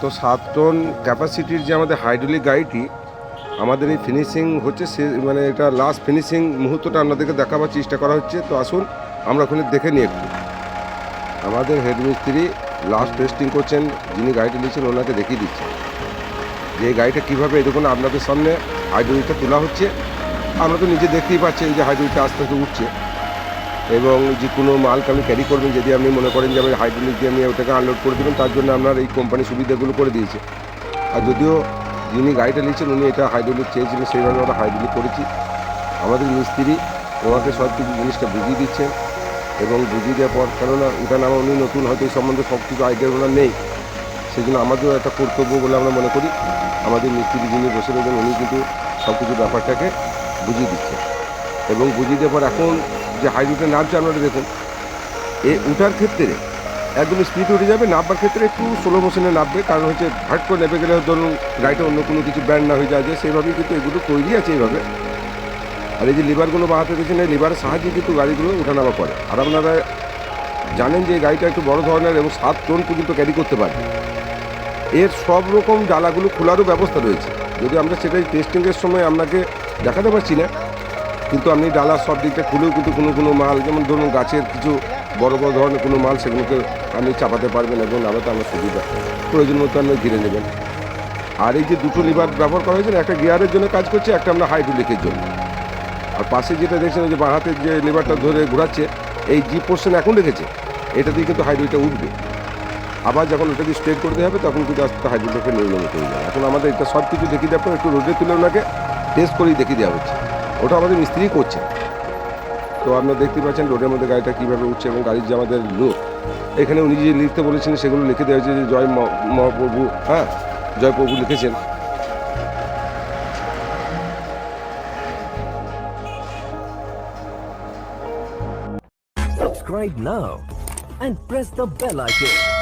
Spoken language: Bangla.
তো সাত টন ক্যাপাসিটির যে আমাদের হাইড্রোলিক গাড়িটি, আমাদের এই ফিনিশিং হচ্ছে সে মানে এটা লাস্ট ফিনিশিং মুহূর্তটা আপনাদেরকে দেখাবার চেষ্টা করা হচ্ছে। তো আসুন, আমরা ওখানে দেখে নিই একটু। আমাদের হেড মিস্ত্রি লাস্ট টেস্টিং করছেন, যিনি গাড়িটা নিয়েছেন, ওনাকে দেখিয়ে দিচ্ছেন যে এই গাড়িটা কীভাবে এরকম আপনাদের সামনে হাইড্রোলিকটা তোলা হচ্ছে। আমরা তো নিজে দেখতেই পাচ্ছেন যে হাইড্রোলিকটা আস্তে আস্তে উঠছে। এবং যে কোনো মালকে আপনি ক্যারি করবেন, যদি আপনি মনে করেন যে আমি হাইড্রোলিক দিয়ে আমি ওটাকে আনলোড করে দেবেন তার জন্য আপনার এই কোম্পানি সুবিধাগুলো করে দিয়েছে। আর যদিও যিনি গাড়িটা নিয়েছেন, উনি এটা হাইড্রোলিক চেয়েছিলেন, সেইভাবে আমরা হাইড্রোলিক করেছি। আমাদের মিস্ত্রি ওনাকে সব কিছু জিনিসটা বুঝিয়ে দিচ্ছেন এবং বুঝিয়ে দেওয়ার পর, কেননা এটা নামা উনি নতুন হয়তো এই সম্বন্ধে সব কিছু আইডিয়া ওনার নেই সেই জন্য আমাদেরও একটা কর্তব্য বলে আমরা মনে করি। আমাদের মিস্ত্রি যিনি বসে রয়েছেন উনি কিন্তু সব কিছু ব্যাপারটাকে বুঝিয়ে দিচ্ছেন এবং বুঝিয়ে দেওয়ার পর এখন যে হাইড্রোটে নামছে, আপনারা দেখুন। এ উঠার ক্ষেত্রে একদম স্পিড উঠে যাবে, নামবার ক্ষেত্রে একটু স্লো মোশনে নামবে, কারণ হচ্ছে হাট করে নেমে গেলে ধরুন গাড়িটা অন্য কোনো কিছু ব্যান্ড না হয়ে যায় সেইভাবেই কিন্তু এগুলো তৈরি আছে এইভাবে। আর এই যে লিভারগুলো বাহাতে দিয়েছেন এই লিভারের সাহায্যে কিন্তু গাড়িগুলো ওঠানামা করে। আর আপনারা জানেন যে গাড়িটা একটু বড় ধরনের এবং সাত টন পর্যন্ত ক্যারি করতে পারে। এর সব রকম ডালাগুলো খোলারও ব্যবস্থা রয়েছে। যদি আমরা সেটাই টেস্টিংয়ের সময় আপনাকে দেখাতে পারছি না কিন্তু আপনি ডালার সব দিকটা খুলেও কিন্তু কোনো কোনো মাল, যেমন ধরুন গাছের কিছু বড় বড় ধরনের কোনো মাল সেগুলোকে আপনি চাপাতে পারবেন এবং নামাতে আমার সুবিধা, প্রয়োজন মতো আপনি ঘিরে নেবেন। আর এই যে দুটো লিভার ব্যবহার করা হয়েছে একটা গিয়ারের জন্য কাজ করছে, একটা আমরা হাইড্রোলিকের জন্য। আর পাশে যেটা দেখছেন যে বাঁ হাতের যে লিভারটা ধরে ঘোরাচ্ছে, এই জি পোর্শন এখন রেখেছে, এটা দিয়ে কিন্তু হাইড্রোলিকটা উঠবে। আবার যখন ওটাকে স্ট্রেট করতে হবে, তখন কিন্তু আস্তে হাইড্রোলিকটা নির্গমিত হয়ে যাবে। এখন আমাদের এটা সব কিছু দেখিয়ে দেওয়ার পর একটু রোদে তুলে ওনাকে টেস্ট করেই দেখিয়ে দেওয়া হচ্ছে। ওটা আমাদের মিস্ত্রি করছে। তো আপনারা দেখতে পাচ্ছেন রোডের মধ্যে গাড়িটা কীভাবে উঠছে এবং গাড়ির যে আমাদের লোক এখানে উনি যে লিখতে বলেছেন সেগুলো লিখে দেওয়া হয়েছে যে জয় মহাপ্রভু হ্যাঁ? জয় প্রভু লিখেছেন। Subscribe now and press the bell icon.